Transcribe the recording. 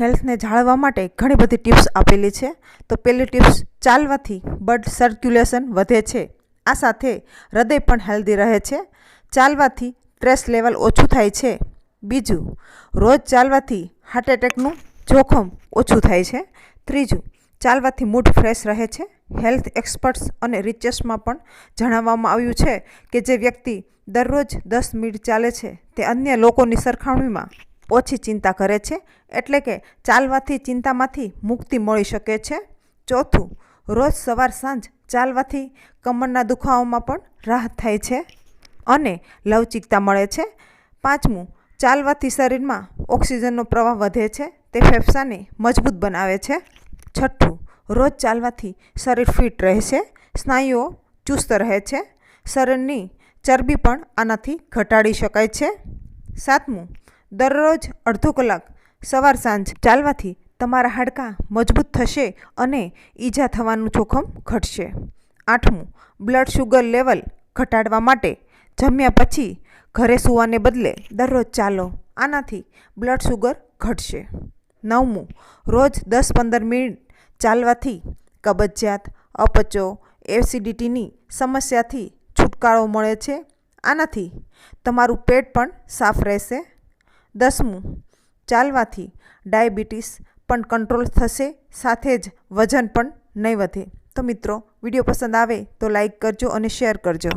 હેલ્થને જાળવવા માટે ઘણી બધી ટિપ્સ આપેલી છે. તો પહેલી ટિપ્સ ચાલવાથી બ્લડ સર્ક્યુલેશન વધે છે. આ સાથે હૃદય પણ હેલ્ધી રહે છે. ચાલવાથી સ્ટ્રેસ લેવલ ઓછું થાય છે. બીજું, રોજ ચાલવાથી હાર્ટ એટેકનું જોખમ ઓછું થાય છે. ત્રીજું, ચાલવાથી મૂડ ફ્રેશ રહે છે. હેલ્થ એક્સપર્ટ્સ અને રિચર્સમાં પણ જણાવવામાં આવ્યું છે કે જે વ્યક્તિ દરરોજ દસ મિનિટ ચાલે છે, તે અન્ય લોકોની સરખામણીમાં ઓછી ચિંતા કરે છે, એટલે કે ચાલવાથી ચિંતામાંથી મુક્તિ મળી શકે છે. ચોથું, રોજ સવાર સાંજ ચાલવાથી કમરના દુખાવામાં પણ રાહત થાય છે અને લવચિકતા મળે છે. પાંચમું, ચાલવાથી શરીરમાં ઓક્સિજનનો પ્રવાહ વધે છે, તે ફેફસાને મજબૂત બનાવે છે. છઠ્ઠું, રોજ ચાલવાથી શરીર ફિટ રહે છે, સ્નાયુઓ ચુસ્ત રહે છે, શરીરની ચરબી પણ આનાથી ઘટાડી શકાય છે. સાતમું દરરોજ અડધો કલાક સવાર સાંજ ચાલવાથી તમારા હાડકાં મજબૂત થશે અને ઈજા થવાનું જોખમ ઘટશે. આઠમું બ્લડ શુગર લેવલ ઘટાડવા માટે જમ્યા પછી ઘરે સૂવાને બદલે દરરોજ ચાલો, આનાથી બ્લડ શુગર ઘટશે. નવમું, રોજ દસ પંદર મિનિટ ચાલવાથી કબજિયાત, અપચો, એસિડિટીની સમસ્યાથી છુટકારો મળે છે, આનાથી તમારું પેટ પણ સાફ રહેશે. દસમું, ચાલવાથી ડાયાબિટીસ પણ કંટ્રોલ થશે, સાથે જ વજન પણ નહીં વધે. તો મિત્રો, વીડિયો પસંદ આવે તો લાઈક કરજો અને શેર કરજો.